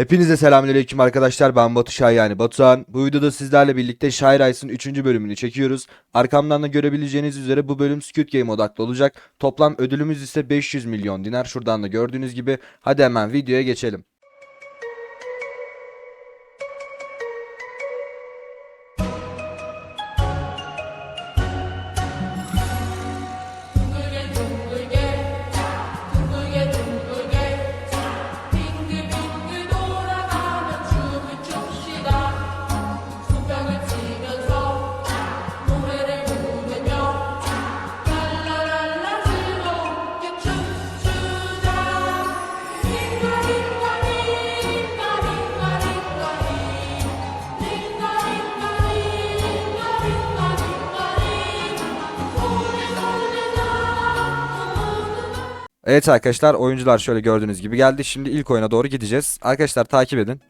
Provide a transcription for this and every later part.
Hepinize selamünaleyküm arkadaşlar ben Batu Şahin yani Batuhan. Bu videoda sizlerle birlikte Shy Rice'ın 3. bölümünü çekiyoruz. Arkamdan da görebileceğiniz üzere bu bölüm Squid Game odaklı olacak. Toplam ödülümüz ise 500 milyon dinar. Şuradan da gördüğünüz gibi. Hadi hemen videoya geçelim. Evet arkadaşlar oyuncular şöyle gördüğünüz gibi geldi. Şimdi ilk oyuna doğru gideceğiz. Arkadaşlar takip edin.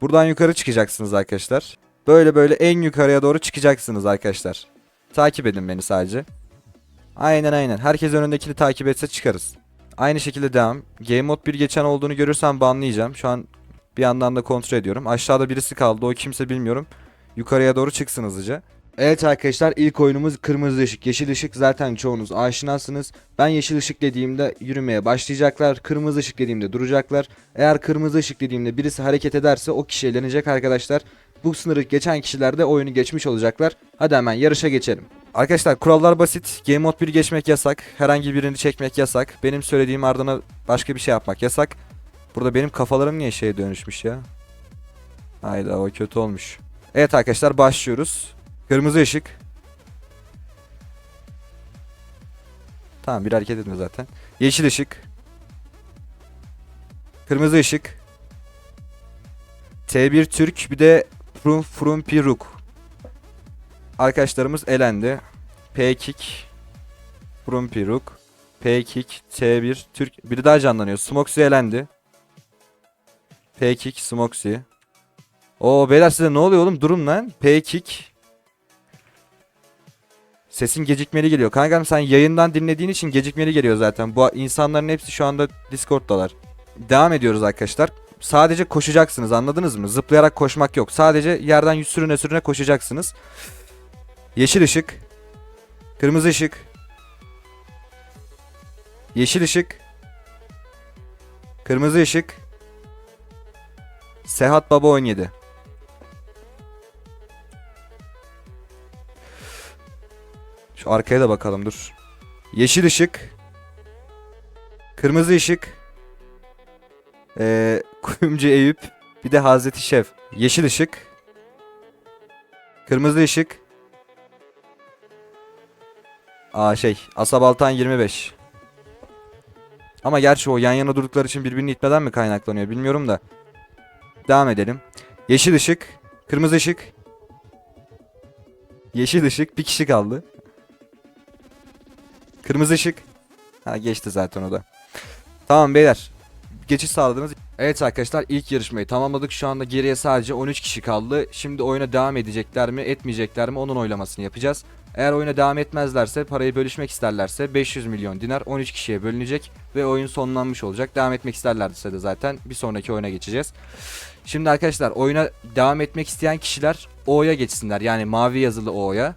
Buradan yukarı çıkacaksınız arkadaşlar. Böyle böyle en yukarıya doğru çıkacaksınız arkadaşlar. Takip edin beni sadece. Aynen aynen. Herkes önündekini takip etse çıkarız. Aynı şekilde devam. Game Mode 1 geçen olduğunu görürsem banlayacağım. Şu an bir yandan da kontrol ediyorum. Aşağıda birisi kaldı. O kimse bilmiyorum. Yukarıya doğru çıksın hızlıca. Evet arkadaşlar ilk oyunumuz kırmızı ışık. Yeşil ışık zaten çoğunuz aşinasınız. Ben yeşil ışık dediğimde yürümeye başlayacaklar. Kırmızı ışık dediğimde duracaklar. Eğer kırmızı ışık dediğimde birisi hareket ederse o kişi elenecek arkadaşlar. Bu sınırı geçen kişiler de oyunu geçmiş olacaklar. Hadi hemen yarışa geçelim. Arkadaşlar kurallar basit. Game Mode 1 geçmek yasak. Herhangi birini çekmek yasak. Benim söylediğim ardına başka bir şey yapmak yasak. Burada benim kafalarım niye şeye dönüşmüş ya? Hayda o kötü olmuş. Evet arkadaşlar başlıyoruz. Kırmızı ışık. Tamam bir hareket etme zaten. Yeşil ışık. Kırmızı ışık. T1 Türk bir de Frum Frumpiruk. Arkadaşlarımız elendi. P-Kick. Frumpiruk. P-Kick. T1 Türk. Biri daha canlanıyor. Smoxy elendi. P-Kick. Smoxy. Oo beyler size ne oluyor oğlum? Durun lan. P-Kick. Sesin gecikmeli geliyor. Kankam sen yayından dinlediğin için gecikmeli geliyor zaten. Bu insanların hepsi şu anda Discord'dalar. Devam ediyoruz arkadaşlar. Sadece koşacaksınız anladınız mı? Zıplayarak koşmak yok. Sadece yerden sürüne sürüne koşacaksınız. Yeşil ışık. Kırmızı ışık. Yeşil ışık. Kırmızı ışık. Sehat Baba 17. Şu arkaya da bakalım dur. Yeşil ışık. Kırmızı ışık. Ee, Kuyumcu Eyüp. Bir de Hazreti Şef. Yeşil ışık. Kırmızı ışık. Aa şey. Asabaltan 25. Ama gerçi o yan yana durdukları için birbirini itmeden mi kaynaklanıyor bilmiyorum da. Devam edelim. Yeşil ışık. Kırmızı ışık. Yeşil ışık. Bir kişi kaldı. Kırmızı ışık. Ha geçti zaten o da. Tamam beyler. Geçiş sağladınız. Evet arkadaşlar ilk yarışmayı tamamladık. Şu anda geriye sadece 13 kişi kaldı. Şimdi oyuna devam edecekler mi etmeyecekler mi onun oylamasını yapacağız. Eğer oyuna devam etmezlerse parayı bölüşmek isterlerse 500 milyon dinar 13 kişiye bölünecek ve oyun sonlanmış olacak. Devam etmek isterlerse de zaten bir sonraki oyuna geçeceğiz. Şimdi arkadaşlar oyuna devam etmek isteyen kişiler O'ya geçsinler. Yani mavi yazılı O'ya.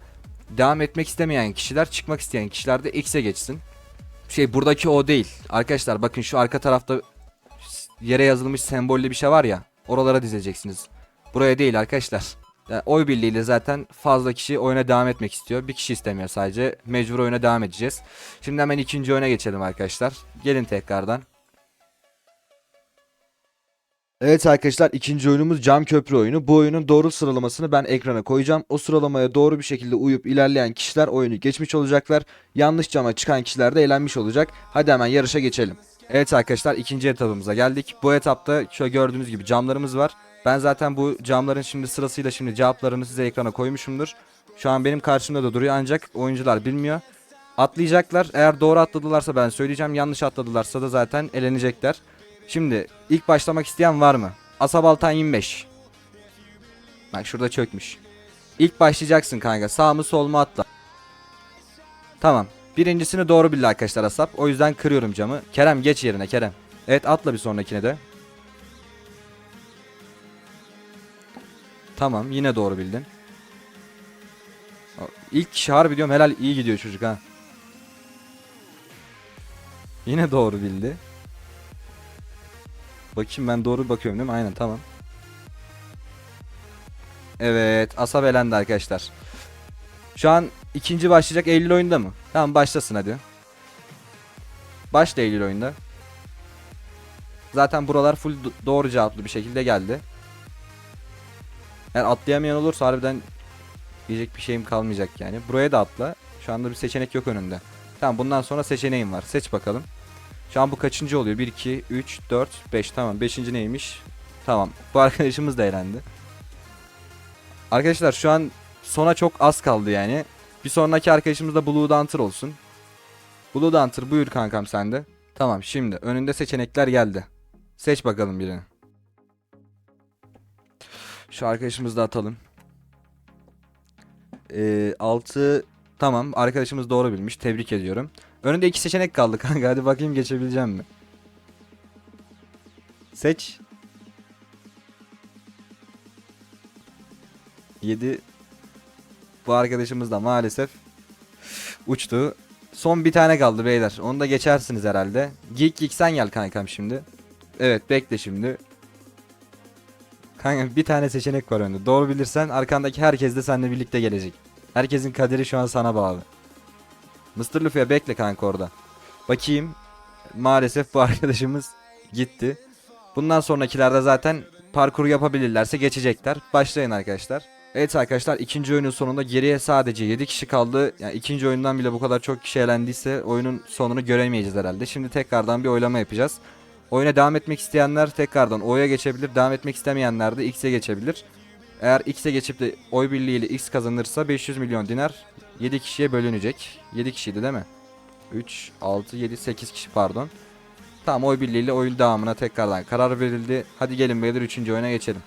Devam etmek istemeyen kişiler, çıkmak isteyen kişiler de X'e geçsin. Şey buradaki O değil. Arkadaşlar bakın şu arka tarafta yere yazılmış sembollü bir şey var ya. Oralara dizeceksiniz. Buraya değil arkadaşlar. Yani oy birliğiyle zaten fazla kişi oyuna devam etmek istiyor. Bir kişi istemiyor sadece. Mecbur oyuna devam edeceğiz. Şimdi hemen ikinci oyuna geçelim arkadaşlar. Gelin tekrardan. Evet arkadaşlar ikinci oyunumuz cam köprü oyunu. Bu oyunun doğru sıralamasını ben ekrana koyacağım. O sıralamaya doğru bir şekilde uyup ilerleyen kişiler oyunu geçmiş olacaklar. Yanlış cama çıkan kişiler de elenmiş olacak. Hadi hemen yarışa geçelim. Evet arkadaşlar ikinci etapımıza geldik. Bu etapta şöyle gördüğünüz gibi camlarımız var. Ben zaten bu camların şimdi sırasıyla şimdi cevaplarını size ekrana koymuşumdur. Şu an benim karşımda da duruyor ancak oyuncular bilmiyor. Atlayacaklar. Eğer doğru atladılarsa ben söyleyeceğim. Yanlış atladılarsa da zaten elenecekler. Şimdi ilk başlamak isteyen var mı? Asabaltan 25. Bak şurada çökmüş. İlk başlayacaksın kanka. Sağ mı sol mu atla. Tamam. Birincisini doğru bildi arkadaşlar Asap. O yüzden kırıyorum camı. Kerem geç yerine Kerem. Evet atla bir sonrakine de. Tamam yine doğru bildin. İlk kişi harbi diyorum helal iyi gidiyor çocuk ha. Yine doğru bildi. Bakayım ben doğru bakıyorum değil mi? Aynen tamam. Evet Asap elendi arkadaşlar. Şu an ikinci başlayacak Eylül oyunda mı? Tamam başlasın hadi. Başla Eylül oyunda. Zaten buralar full do- doğru cevaplı bir şekilde geldi. Eğer atlayamayan olursa harbiden diyecek bir şeyim kalmayacak yani. Buraya da atla. Şu anda bir seçenek yok önünde. Tamam bundan sonra seçeneğim var. Seç bakalım. Şu an bu kaçıncı oluyor? 1, 2, 3, 4, 5. Tamam 5. neymiş? Tamam. Bu arkadaşımız da eğlendi. Arkadaşlar şu an sona çok az kaldı yani. Bir sonraki arkadaşımız da Blue Dancer olsun. Blue Dancer buyur kankam sende. Tamam şimdi önünde seçenekler geldi. Seç bakalım birini. Şu arkadaşımızı da atalım. Ee, 6 tamam arkadaşımız doğru bilmiş. Tebrik ediyorum. Önünde iki seçenek kaldı kanka. Hadi bakayım geçebileceğim mi? Seç. 7 Bu arkadaşımız da maalesef uçtu. Son bir tane kaldı beyler. Onu da geçersiniz herhalde. Geek Geek sen gel kankam şimdi. Evet bekle şimdi. Kanka bir tane seçenek var önünde. Doğru bilirsen arkandaki herkes de seninle birlikte gelecek. Herkesin kaderi şu an sana bağlı. Mr. Luffy'ye bekle kanka orada. Bakayım. Maalesef bu arkadaşımız gitti. Bundan sonrakilerde zaten parkuru yapabilirlerse geçecekler. Başlayın arkadaşlar. Evet arkadaşlar ikinci oyunun sonunda geriye sadece 7 kişi kaldı. Yani ikinci oyundan bile bu kadar çok kişi elendiyse oyunun sonunu göremeyeceğiz herhalde. Şimdi tekrardan bir oylama yapacağız. Oyuna devam etmek isteyenler tekrardan O'ya geçebilir. Devam etmek istemeyenler de X'e geçebilir. Eğer X'e geçip de oy birliğiyle X kazanırsa 500 milyon dinar 7 kişiye bölünecek. 7 kişiydi değil mi? 3, 6, 7, 8 kişi pardon. Tamam oy birliğiyle oyun devamına tekrardan karar verildi. Hadi gelin beyler 3. oyuna geçelim.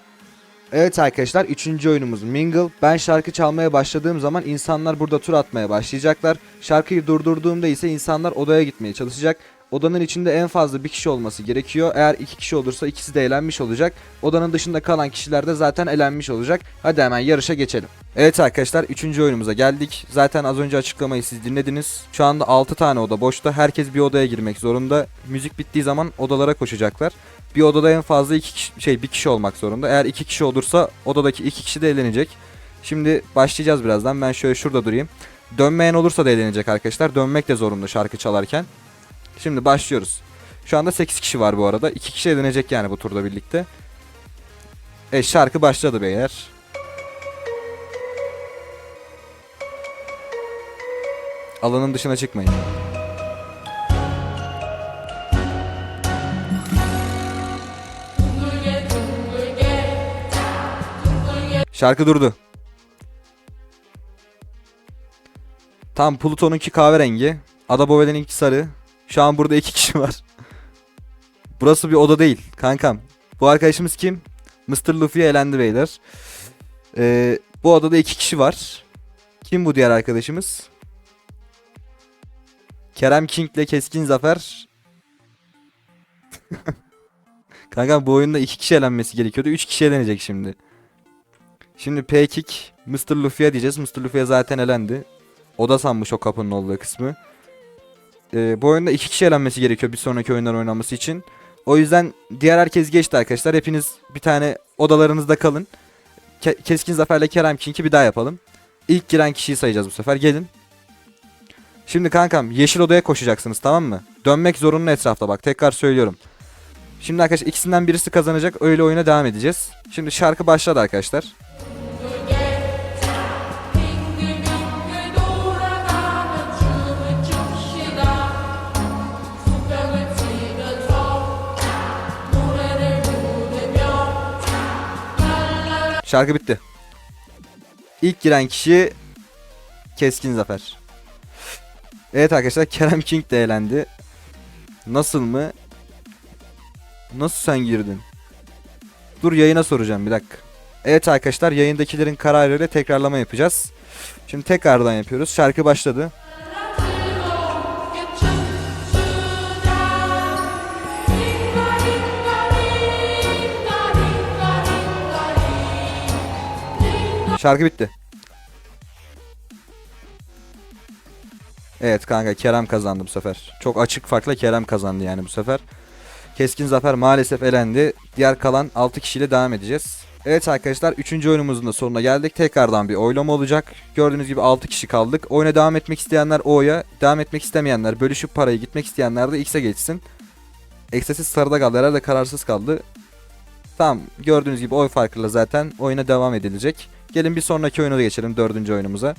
Evet arkadaşlar 3. oyunumuz Mingle. Ben şarkı çalmaya başladığım zaman insanlar burada tur atmaya başlayacaklar. Şarkıyı durdurduğumda ise insanlar odaya gitmeye çalışacak. Odanın içinde en fazla bir kişi olması gerekiyor. Eğer iki kişi olursa ikisi de elenmiş olacak. Odanın dışında kalan kişiler de zaten elenmiş olacak. Hadi hemen yarışa geçelim. Evet arkadaşlar 3. oyunumuza geldik. Zaten az önce açıklamayı siz dinlediniz. Şu anda 6 tane oda boşta. Herkes bir odaya girmek zorunda. Müzik bittiği zaman odalara koşacaklar. Bir odada en fazla iki kişi, şey bir kişi olmak zorunda. Eğer iki kişi olursa odadaki iki kişi de elenecek. Şimdi başlayacağız birazdan. Ben şöyle şurada durayım. Dönmeyen olursa da elenecek arkadaşlar. Dönmek de zorunda şarkı çalarken. Şimdi başlıyoruz. Şu anda 8 kişi var bu arada. 2 kişi edinecek yani bu turda birlikte. E şarkı başladı beyler. Alanın dışına çıkmayın. Şarkı durdu. Tam Pluto'nunki kahverengi. Adabove'den ilk sarı. Şu an burada iki kişi var. Burası bir oda değil kankam. Bu arkadaşımız kim? Mr. Luffy elendi beyler. Ee, bu odada iki kişi var. Kim bu diğer arkadaşımız? Kerem King ile Keskin Zafer. Kankam bu oyunda iki kişi elenmesi gerekiyordu. Üç kişi elenecek şimdi. Şimdi P-Kick Mr. Luffy'ye diyeceğiz. Mr. Luffy'ye zaten elendi. O da sanmış o kapının olduğu kısmı. Ee, bu oyunda iki kişi elenmesi gerekiyor bir sonraki oyunlar oynanması için. O yüzden diğer herkes geçti arkadaşlar. Hepiniz bir tane odalarınızda kalın. Ke- Keskin Zafer'le Kerem King'i bir daha yapalım. İlk giren kişiyi sayacağız bu sefer. Gelin. Şimdi kankam yeşil odaya koşacaksınız tamam mı? Dönmek zorunlu etrafta bak tekrar söylüyorum. Şimdi arkadaşlar ikisinden birisi kazanacak öyle oyuna devam edeceğiz. Şimdi şarkı başladı arkadaşlar. Şarkı bitti. İlk giren kişi Keskin Zafer. Evet arkadaşlar Kerem King de eğlendi. Nasıl mı? Nasıl sen girdin? Dur yayına soracağım bir dakika. Evet arkadaşlar yayındakilerin kararıyla tekrarlama yapacağız. Şimdi tekrardan yapıyoruz. Şarkı başladı. Şarkı bitti. Evet kanka Kerem kazandı bu sefer. Çok açık farkla Kerem kazandı yani bu sefer. Keskin Zafer maalesef elendi. Diğer kalan 6 kişiyle devam edeceğiz. Evet arkadaşlar 3. oyunumuzun da sonuna geldik. Tekrardan bir oylama olacak. Gördüğünüz gibi 6 kişi kaldık. Oyuna devam etmek isteyenler O'ya, devam etmek istemeyenler bölüşüp parayı gitmek isteyenler de X'e geçsin. Eksesiz sarıda kaldı. Herhalde kararsız kaldı. Tamam gördüğünüz gibi oy farkıyla zaten oyuna devam edilecek. Gelin bir sonraki oyuna da geçelim dördüncü oyunumuza.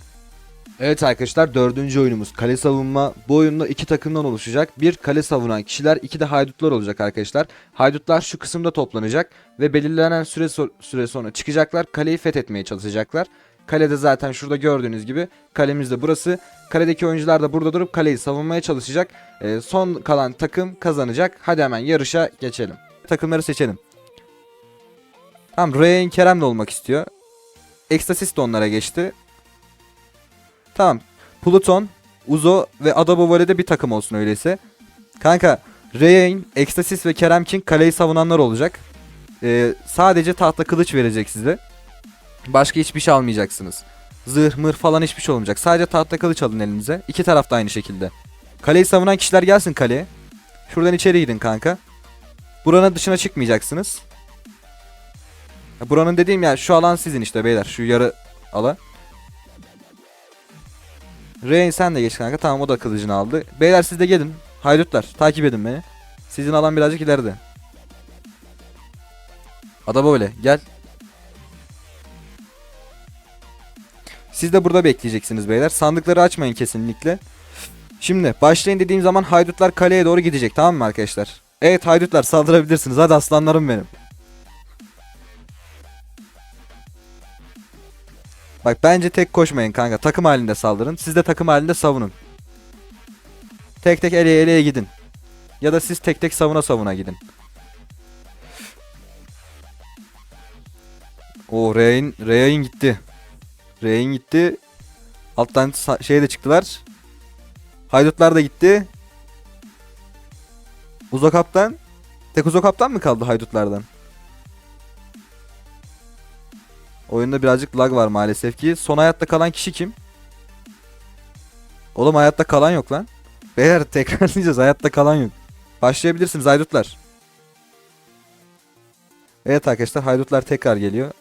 Evet arkadaşlar dördüncü oyunumuz kale savunma. Bu oyunda iki takımdan oluşacak. Bir kale savunan kişiler, iki de haydutlar olacak arkadaşlar. Haydutlar şu kısımda toplanacak ve belirlenen süre, so- süre sonra çıkacaklar. Kaleyi fethetmeye çalışacaklar. Kalede zaten şurada gördüğünüz gibi kalemiz de burası. Kaledeki oyuncular da burada durup kaleyi savunmaya çalışacak. Ee, son kalan takım kazanacak. Hadi hemen yarışa geçelim. Takımları seçelim. Tamam Ryan Kerem de olmak istiyor. Ekstasis de onlara geçti. Tamam. Pluton, Uzo ve Adabo Vole'de bir takım olsun öyleyse. Kanka Ryan, Ekstasis ve Kerem King kaleyi savunanlar olacak. Ee, sadece tahta kılıç verecek size. Başka hiçbir şey almayacaksınız. Zırh, mır falan hiçbir şey olmayacak. Sadece tahta kılıç alın elinize. İki taraf da aynı şekilde. Kaleyi savunan kişiler gelsin kaleye. Şuradan içeri gidin kanka. Buranın dışına çıkmayacaksınız. Buranın dediğim yer şu alan sizin işte beyler. Şu yarı alan. Rain sen de geç kanka. Tamam o da kılıcını aldı. Beyler siz de gelin. Haydutlar takip edin beni. Sizin alan birazcık ileride. Ada böyle gel. Siz de burada bekleyeceksiniz beyler. Sandıkları açmayın kesinlikle. Şimdi başlayın dediğim zaman haydutlar kaleye doğru gidecek tamam mı arkadaşlar? Evet haydutlar saldırabilirsiniz. Hadi aslanlarım benim. Bak bence tek koşmayın kanka. Takım halinde saldırın. Siz de takım halinde savunun. Tek tek eleye eleye gidin. Ya da siz tek tek savuna savuna gidin. O Rain, Rain gitti. Rain gitti. Alttan şey de çıktılar. Haydutlar da gitti. Uzo kaptan. Tek Uzo kaptan mı kaldı haydutlardan? Oyunda birazcık lag var maalesef ki. Son hayatta kalan kişi kim? Oğlum hayatta kalan yok lan. Beyler tekrarlayacağız hayatta kalan yok. Başlayabilirsiniz haydutlar. Evet arkadaşlar haydutlar tekrar geliyor.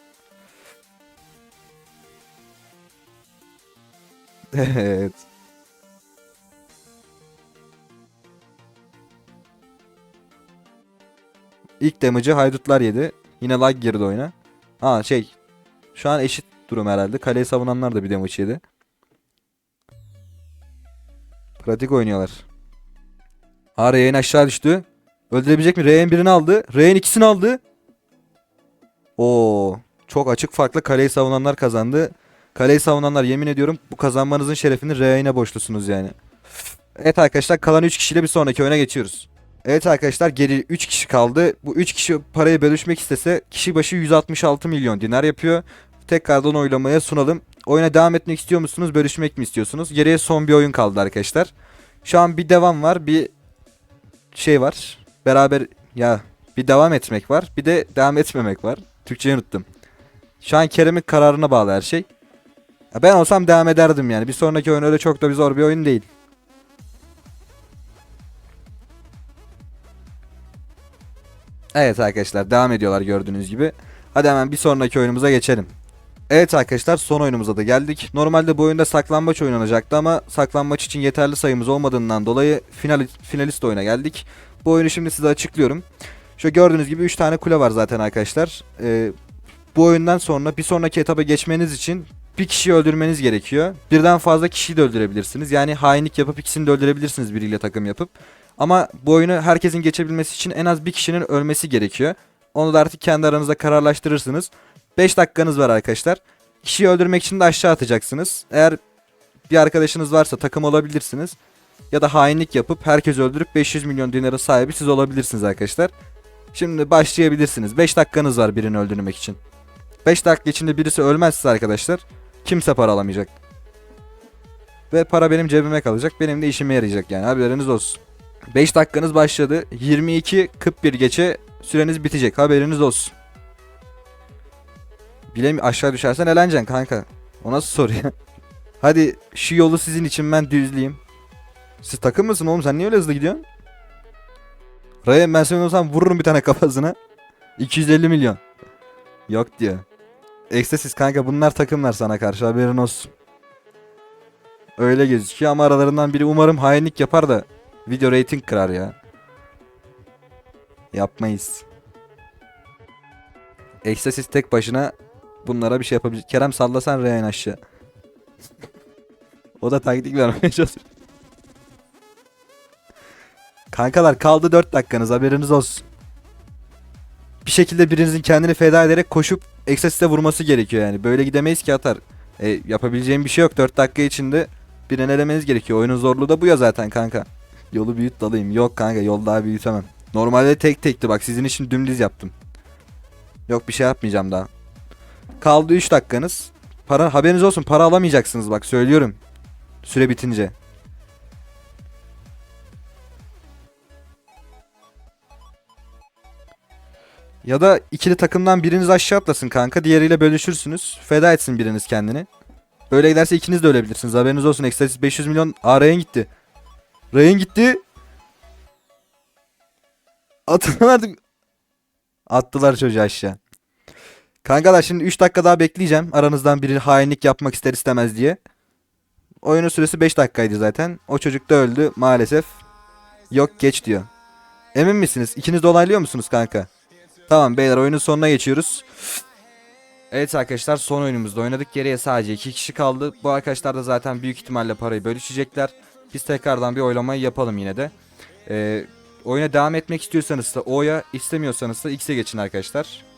Evet. İlk damage'ı haydutlar yedi. Yine lag girdi oyuna. Ha şey. Şu an eşit durum herhalde. Kaleyi savunanlar da bir damage yedi. Pratik oynuyorlar. Ha Rey'n aşağı düştü. Öldürebilecek mi? Rey'n birini aldı. Rey'n ikisini aldı. Oo, çok açık farklı kaleyi savunanlar kazandı. Kaleyi savunanlar yemin ediyorum bu kazanmanızın şerefini Rey'ne borçlusunuz yani. Evet arkadaşlar kalan 3 kişiyle bir sonraki oyuna geçiyoruz. Evet arkadaşlar geri 3 kişi kaldı. Bu 3 kişi parayı bölüşmek istese kişi başı 166 milyon dinar yapıyor. Tekrardan oylamaya sunalım. Oyuna devam etmek istiyor musunuz? Bölüşmek mi istiyorsunuz? Geriye son bir oyun kaldı arkadaşlar. Şu an bir devam var. Bir şey var. Beraber ya bir devam etmek var. Bir de devam etmemek var. Türkçeyi unuttum. Şu an Kerem'in kararına bağlı her şey. Ben olsam devam ederdim yani. Bir sonraki oyun öyle çok da bir zor bir oyun değil. Evet arkadaşlar devam ediyorlar gördüğünüz gibi. Hadi hemen bir sonraki oyunumuza geçelim. Evet arkadaşlar son oyunumuza da geldik. Normalde bu oyunda saklambaç oynanacaktı ama saklambaç için yeterli sayımız olmadığından dolayı final, finalist oyuna geldik. Bu oyunu şimdi size açıklıyorum. Şu gördüğünüz gibi 3 tane kule var zaten arkadaşlar. Ee, bu oyundan sonra bir sonraki etaba geçmeniz için bir kişiyi öldürmeniz gerekiyor. Birden fazla kişiyi de öldürebilirsiniz. Yani hainlik yapıp ikisini de öldürebilirsiniz biriyle takım yapıp. Ama bu oyunu herkesin geçebilmesi için en az bir kişinin ölmesi gerekiyor. Onu da artık kendi aranızda kararlaştırırsınız. 5 dakikanız var arkadaşlar. Kişiyi öldürmek için de aşağı atacaksınız. Eğer bir arkadaşınız varsa takım olabilirsiniz. Ya da hainlik yapıp herkes öldürüp 500 milyon dinara sahibi siz olabilirsiniz arkadaşlar. Şimdi başlayabilirsiniz. 5 dakikanız var birini öldürmek için. 5 dakika içinde birisi ölmezse arkadaşlar kimse para alamayacak. Ve para benim cebime kalacak. Benim de işime yarayacak yani haberiniz olsun. 5 dakikanız başladı. 22.41 geçe süreniz bitecek haberiniz olsun. Bilemiyorum aşağı düşersen eleneceksin kanka. O nasıl soru ya? Hadi şu yolu sizin için ben düzleyeyim. Siz takım mısın oğlum sen niye öyle hızlı gidiyorsun? Ryan ben senin olsam vururum bir tane kafasına. 250 milyon. Yok diyor. Ekstasiz kanka bunlar takımlar sana karşı haberin olsun. Öyle gözüküyor ama aralarından biri umarım hainlik yapar da video rating kırar ya. Yapmayız. Ekstasiz tek başına bunlara bir şey yapabilir. Kerem sallasan Ryan aşağı. o da taktik vermeye çalışıyor. Kankalar kaldı 4 dakikanız haberiniz olsun. Bir şekilde birinizin kendini feda ederek koşup Exasis'e vurması gerekiyor yani. Böyle gidemeyiz ki atar. E, yapabileceğim bir şey yok. 4 dakika içinde birini elemeniz gerekiyor. Oyunun zorluğu da bu ya zaten kanka. Yolu büyüt dalayım. Yok kanka yol daha büyütemem. Normalde tek tekti bak sizin için dümdüz yaptım. Yok bir şey yapmayacağım daha. Kaldı 3 dakikanız. Para haberiniz olsun para alamayacaksınız bak söylüyorum. Süre bitince. Ya da ikili takımdan biriniz aşağı atlasın kanka. Diğeriyle bölüşürsünüz. Feda etsin biriniz kendini. Böyle giderse ikiniz de ölebilirsiniz. Haberiniz olsun. Ekstasis 500 milyon. Aa Ryan gitti. Ryan gitti. Atın artık. Attılar çocuğu aşağı. Kankalar şimdi 3 dakika daha bekleyeceğim. Aranızdan biri hainlik yapmak ister istemez diye. Oyunun süresi 5 dakikaydı zaten. O çocuk da öldü maalesef. Yok geç diyor. Emin misiniz? İkiniz de onaylıyor musunuz kanka? Tamam beyler oyunun sonuna geçiyoruz. Evet arkadaşlar son oyunumuzda oynadık. Geriye sadece 2 kişi kaldı. Bu arkadaşlar da zaten büyük ihtimalle parayı bölüşecekler. Biz tekrardan bir oylamayı yapalım yine de. Ee, oyuna devam etmek istiyorsanız da O'ya istemiyorsanız da X'e geçin arkadaşlar.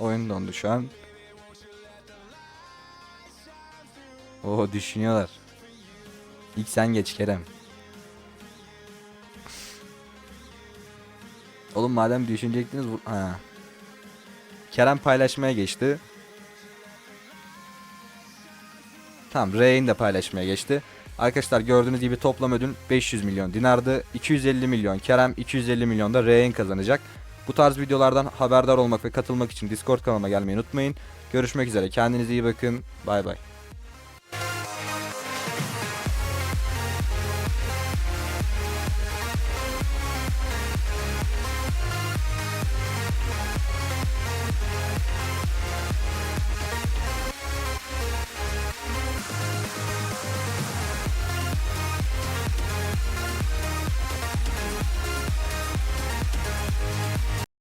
Oyun dondu şu an. Oo düşünüyorlar. İlk sen geç Kerem. Oğlum madem düşünecektiniz vur- ha. Kerem paylaşmaya geçti. Tamam Ray'in de paylaşmaya geçti. Arkadaşlar gördüğünüz gibi toplam ödül 500 milyon dinardı. 250 milyon Kerem 250 milyon da Ray'in kazanacak. Bu tarz videolardan haberdar olmak ve katılmak için Discord kanalıma gelmeyi unutmayın. Görüşmek üzere kendinize iyi bakın. Bay bay.